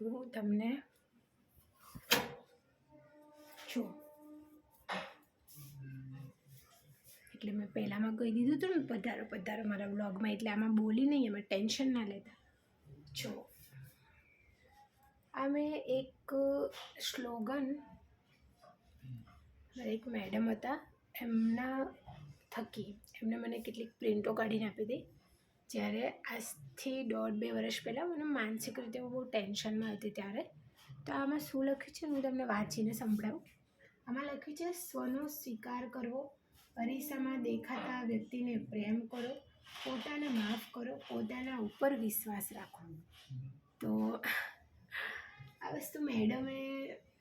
હું તમને? જો. એટલે મેં પહેલાંમાં કહી દીધું હતું ને, પધારો પધારો મારા બ્લોગમાં એટલે આમાં બોલી નહીં અમે ટેન્શન ના લેતા. જો. આ મેં એક સ્લોગન એક મેડમ હતા, એમના થકી, એમને મને કેટલીક પ્રિન્ટો કાઢીને આપી હતી. જ્યારે આજથી દોઢ બે વર્ષ પહેલાં મને માનસિક રીતે બહુ ટેન્શનમાં હતી ત્યારે, તો આમાં શું લખ્યું છે હું તમને વાંચીને સંભળાવું. આમાં લખ્યું છે, સ્વનો સ્વીકાર કરવો, અરીસામાં દેખાતા વ્યક્તિને પ્રેમ કરો, પોતાને માફ કરો, પોતાના ઉપર વિશ્વાસ રાખો. તો આ વસ્તુ મેડમે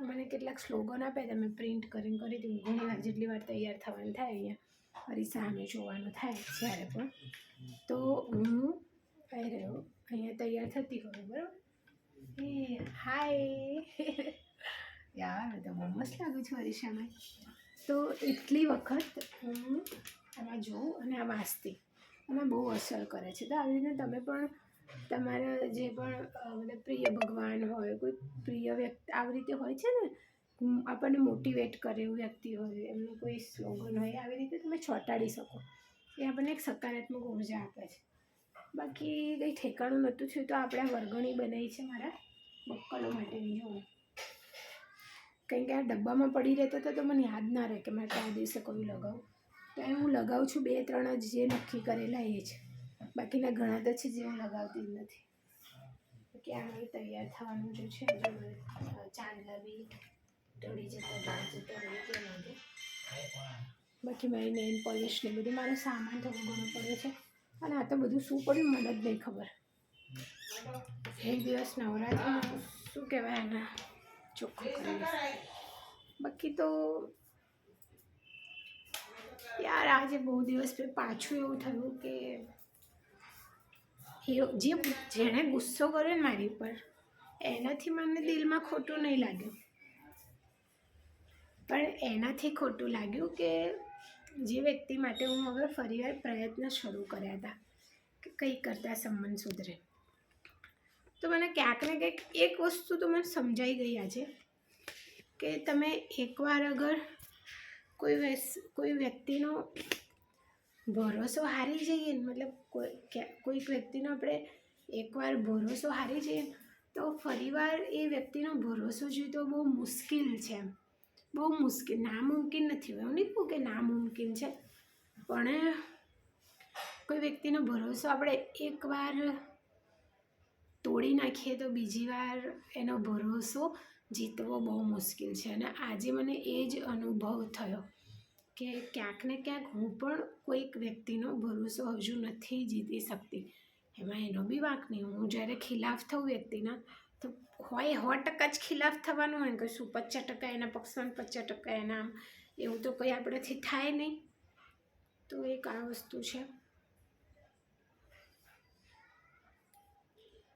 મને કેટલાક સ્લોગન આપ્યા તમે પ્રિન્ટ કરીને કરી હતી ઘણી વાર જેટલી વાર તૈયાર થવાનું થાય અહીંયા. મારી સામે જોવાનું થાય જ્યારે પણ. તો હું અહીંયા તૈયાર થતી હોઉં બરાબર? એ હાય. યાર હું તો બહુ મસ્ત લાગુ છું અરીસામાં. તો એટલી વખત હું આમાં જોઉં અને આ વાંચતી. અને બહુ અસર કરે છે. તો આવી રીતે તમે પણ તમારા જે પણ મતલબ પ્રિય ભગવાન હોય કોઈ પ્રિય વ્યક્તિ આવી રીતે હોય છે ને આપણને મોટિવેટ કરે એવું વ્યક્તિ હોય, એમનું કોઈ સ્લોગન હોય, આવી રીતે તમે ચોંટાડી શકો. એ આપણને એક સકારાત્મક ઊર્જા આપે છે. બાકી કંઈ ઠેકાણું નહોતું થયું તો આપણે આ વરગણી બનાવી છે મારા બક્કલો માટેની, જો. કારણ કે આ ડબ્બામાં પડી રહેતા હતા તો મને યાદ ના રહે કે મારે કયા દિવસે કયું લગાવું. તો એ હું લગાવું છું બે ત્રણ જ જે નક્કી કરેલા એ જ. બાકીના ઘણા તો છે જે હું લગાવતી જ નથી. ક્યાં તૈયાર થવાનું જે છે, ચાંદલા બી બાકી મારી નેલ પોલિશ ને બધું, મારો સામાન થોડો ઘણો પડ્યો છે. અને આ તો બધું શું પડ્યું મને જ નહીં ખબર. એક દિવસ નવરાત્રિમાં શું કહેવાય એના ચોખ્ખું કરી બાકી તો યાર, આજે બહુ દિવસ પછી એવું થયું કે જે જેણે ગુસ્સો કર્યો ને મારી પર એનાથી મને દિલમાં ખોટું નહીં લાગ્યું. પણ એનાથી ખોટું લાગ્યું કે જે વ્યક્તિ માટે હું હવે ફરીવાર પ્રયત્ન શરૂ કર્યા હતા, કે કંઈ કરતાં સંબંધ સુધરે. તો મને ક્યાંક ને ક્યાંક એક વસ્તુ તો મને સમજાઈ ગઈ આજે, કે તમે એકવાર અગર કોઈ કોઈ વ્યક્તિનો ભરોસો હારી જઈએ મતલબ કોઈ કોઈક વ્યક્તિનો આપણે એકવાર ભરોસો હારી જઈએ તો ફરીવાર એ વ્યક્તિનો ભરોસો જીતવો બહુ મુશ્કેલ છે એમ. બહુ મુશ્કેલ, નામુમકિન નથી એવું નહીં કહું કે નામુમકિન છે. પણ કોઈ વ્યક્તિનો ભરોસો આપણે એકવાર તોડી નાખીએ તો બીજી વાર એનો ભરોસો જીતવો બહુ મુશ્કેલ છે. અને આજે મને એ જ અનુભવ થયો કે ક્યાંક ને ક્યાંક હું પણ કોઈક વ્યક્તિનો ભરોસો હજુ નથી જીતી શકતી. એમાં એનો બી વાંક નહીં. હું જ્યારે ખિલાફ થઉં વ્યક્તિના તો હોય સો ટકા જ ખિલાફ થવાનું હોય ને કે શું પચાસ ટકા એના પક્ષમાં પચાસ ટકા એના આમ, એવું તો કંઈ આપણાથી થાય નહીં. તો એક આ વસ્તુ છે.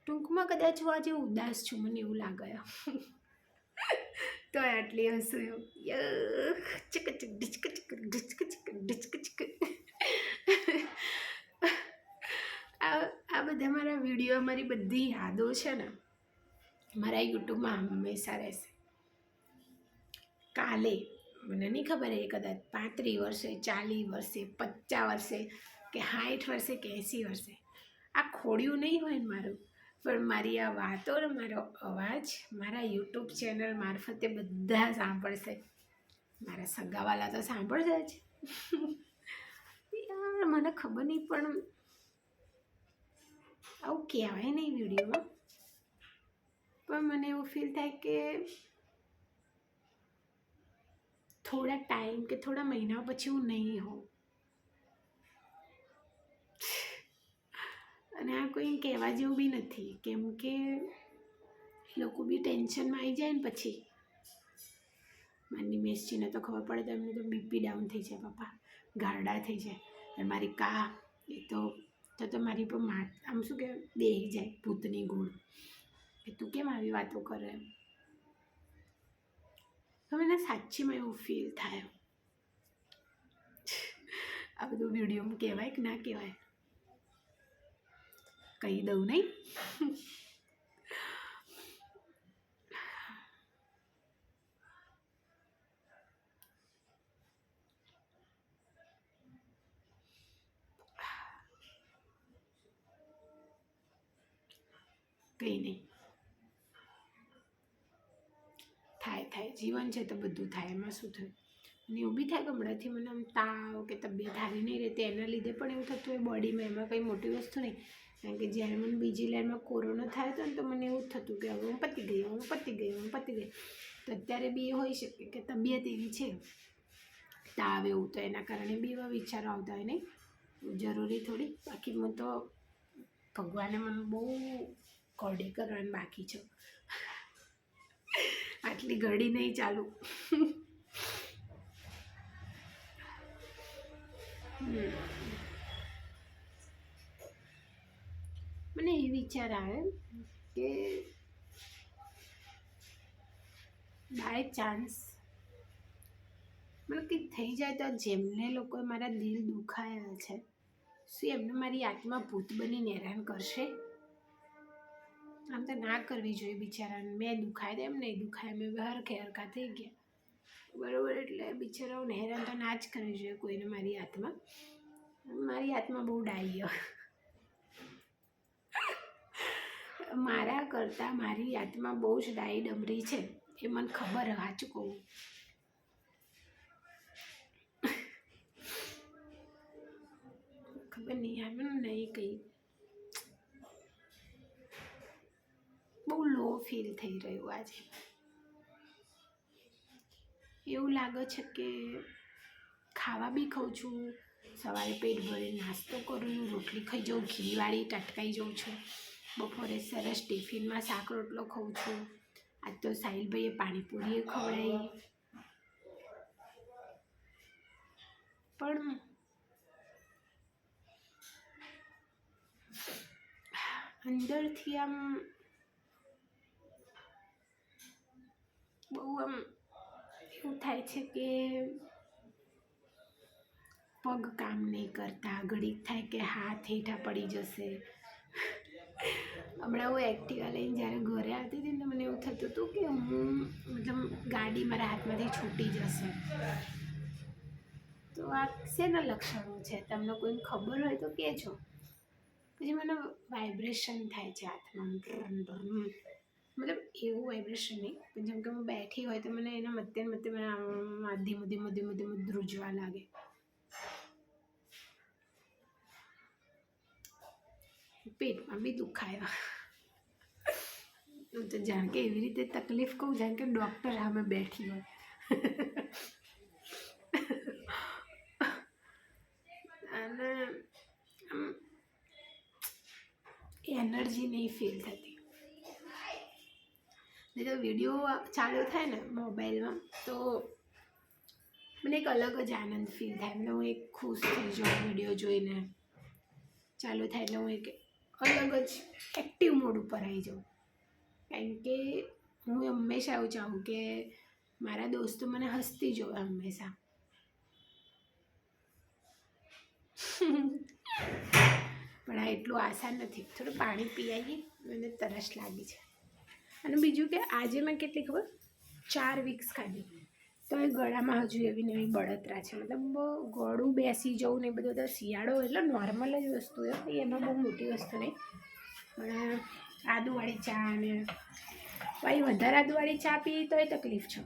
ટૂંકમાં કદાચ હું આજે ઉદાસ છું, મને એવું લાગે. તો આટલી હસું ચક ચક ઢીચક ચક ઢીચક ચક ઢીચક ચક આ બધા મારા વીડિયો, મારી બધી યાદો છે ને મારા યુટ્યુબમાં હંમેશા રહેશે. કાલે, મને નહીં ખબર એ કદાચ પાંત્રીસ વર્ષે, ચાલીસ વર્ષે, પચાસ વર્ષે કે સાઠ વર્ષે કે એંસી વર્ષે. આ ખોડિયું નહીં હોય મારું, પણ મારી આ વાતો મારો અવાજ મારા યુટ્યુબ ચેનલ મારફતે બધા સાંભળશે. મારા સગાવાલા તો સાંભળશે જ. યાર, મને ખબર નહીં પણ આવું કહેવાય નહીં વિડીયોમાં. પણ મને એવું ફીલ થાય કે થોડા ટાઈમ કે થોડા મહિના પછી હું નહીં હોઉં અને આ કોઈ કહેવા જેવું બી નથી કેમ કે લોકો બી ટેન્શનમાં આવી જાય ને પછી મારી મેસજીને તો ખબર પડે તો એમને તો બીપી ડાઉન થઈ જાય પપ્પા ગારડા થઈ જાય અને મારી કા એ તો તો મારી પર મા આમ શું કે બેહી જાય ભૂતની ગુણ કે તું કેમ આવી વાતો કરે? તો મને સાચીમાં એવું ફીલ થાય. આ બધું વિડીયોમાં કહેવાય કે ના કહેવાય? કહી દઉં નહીં. કંઈ નહીં. જીવન છે તો બધું થાય. એમાં શું થયું? અને એવું બી થાય કે હમણાંથી મને આમ તાવ કે તબિયત સારી નહીં રહેતી. એના લીધે પણ એવું થતું હોય બોડીમાં. એમાં કંઈ મોટી વસ્તુ નહીં. કારણ કે જ્યારે મને બીજી લાઈનમાં કોરોના થયો હતો ને તો મને એવું જ થતું કે હવે હું પતી ગઈ હું પતી ગઈ હું પતી ગઈ. તો અત્યારે બી એ હોઈ શકે કે તબિયત એવી છે. તાવ એવું તો એના કારણે બી એવા વિચારો આવતા હોય નહીં. જરૂરી થોડી. બાકી હું તો ભગવાને મને બહુ કોડી કરવાની બાકી છે. આટલી ઘડી નહીં ચાલુ. મને એ વિચાર આવે કે બાય ચાન્સ મને કંઈક થઈ જાય તો જેમને લોકોએ મારા દિલ દુખાયા છે, શું એમને મારી આત્મા ભૂત બનીને હેરાન કરશે આમ તો ના કરવી જોઈએ બિચારાને. મેં દુખાય એમ નહીં, દુખાય. મેં હરખે હરખા થઈ ગયા. બરાબર, એટલે બિચારાઓને હેરાન તો ના જ કરવી જોઈએ કોઈને મારી હાથમાં. મારી હાથમાં બહુ ડાયો મારા કરતાં મારી આત્મા બહુ જ ડાઈ ડમરી છે. એ મને ખબર સાચું કહું. ખબર નહીં આવે નહીં કંઈ. બહુ લો ફીલ થઈ રહ્યું આજે. એવું લાગે છે કે ખાવા બી ખાઉં છું, સવારે પેટ ભરી નાસ્તો કરું, રોટલી ખાઈ જાઉં, ઘીવાળી ટટકાઈ જાઉં છું, બપોરે સરસ ટિફિનમાં શાક રોટલો ખાઉં છું. આજ તો સાહિલભાઈએ પાણીપુરીએ ખવડાવી. પણ અંદરથી આમ બહુ આમ એવું થાય છે કે પગ કામ નહીં કરતા, ઘડીક થાય કે હાથ હેઠા પડી જશે. હમણાં હું એક્ટિવા લઈને જ્યારે ઘરે આવતી હતી ને મને એવું થતું હતું કે હું મતલબ ગાડી મારા હાથમાંથી છૂટી જશે. તો આ શેના લક્ષણો છે? તમને કોઈને ખબર હોય તો કહેજો. પછી મને વાઇબ્રેશન થાય છે હાથમાં. એવું વાઇબ્રેશન નહીં. પણ જેમ કે હું બેઠી હોય તો મને એના મધ્ય મધ્ય મને આમ ધીમું ધીમું ધીમું ધીમું ધ્રુજવા લાગે. પેટમાં બી દુખાય. હું તો જાણ કે એવી રીતે તકલીફ કહું, જાણ કે ડૉક્ટર સામે બેઠી હોય. અને એનર્જી નહીં ફીલ થતી. નહીં તો વીડિયો ચાલુ થાય ને મોબાઈલમાં, તો મને એક અલગ જ આનંદ ફીલ થાય. એટલે હું એક ખુશ થઈ જાઉં વીડિયો જોઈને. ચાલુ થાય એટલે હું એક અલગ જ એક્ટિવ મોડ ઉપર આવી જાઉં. કારણ કે હું હંમેશા એવું ચાહું કે મારા દોસ્તો મને હસતી જોવે હંમેશા. પણ આ એટલું આસાન નથી. થોડું પાણી પીઆઈએ, મને તરસ લાગી છે. અને બીજું કે આજે મેં કેટલી ખબર? ચાર વીક્સ ખાધી. તો એ ગળામાં હજુ એવી નવી બળતરા છે. મતલબ ગળું બેસી જવું ને બધું તો શિયાળો એટલે નોર્મલ જ વસ્તુ છે. એમાં બહુ મોટી વસ્તુ નહીં. પણ આદુવાળી ચા અને ભાઈ વધારે આદુવાળી ચા પી તો એ તકલીફ છે.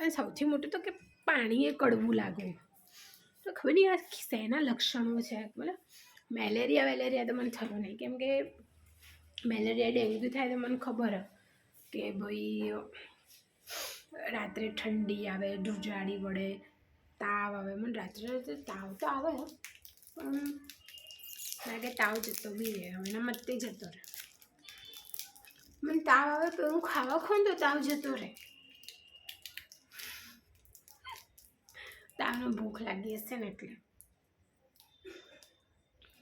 અને સૌથી મોટું તો કે પાણી એ કડવું લાગે. તો ખબર નહીં આ શેના લક્ષણો છે મતલબ મેલેરિયા, વેલેરિયા તો મને થયો નહીં. કેમ કે મેલેરિયા ડેન્ગ્યુ થાય તો મને ખબર કે ભાઈ, રાત્રે ઠંડી આવે ધુજાડી વળે, તાવ આવે. મને રાત્રે રાત્રે તાવ તો આવે, પણ લાગે તાવ જતો બી રહે એના મતે જતો રહે. મને તાવ આવે તો હું ખાવા ખાઉં તો તાવ જતો રહે. તાવને ભૂખ લાગી હશે ને એટલે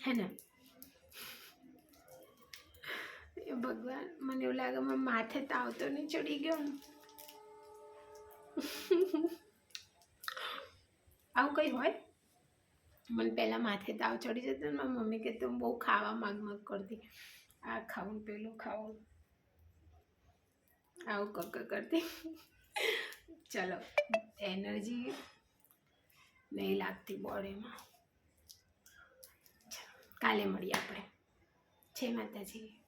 હે ને એ ભગવાન મને એવું લાગે મારા માથે તાવ તો નહીં ચડી ગયો આવું કંઈ હોય મને પહેલાં માથે તાવ ચડી જતો ને મારી મમ્મી કે હું બહુ ખાવા માગ માગ કરતી આ ખાવું પેલું ખાવું આવું કક કરતી ચલો એનર્જી નહીં લાગતી બોડીમાં. કાલે મળીએ આપણે. જય માતાજી.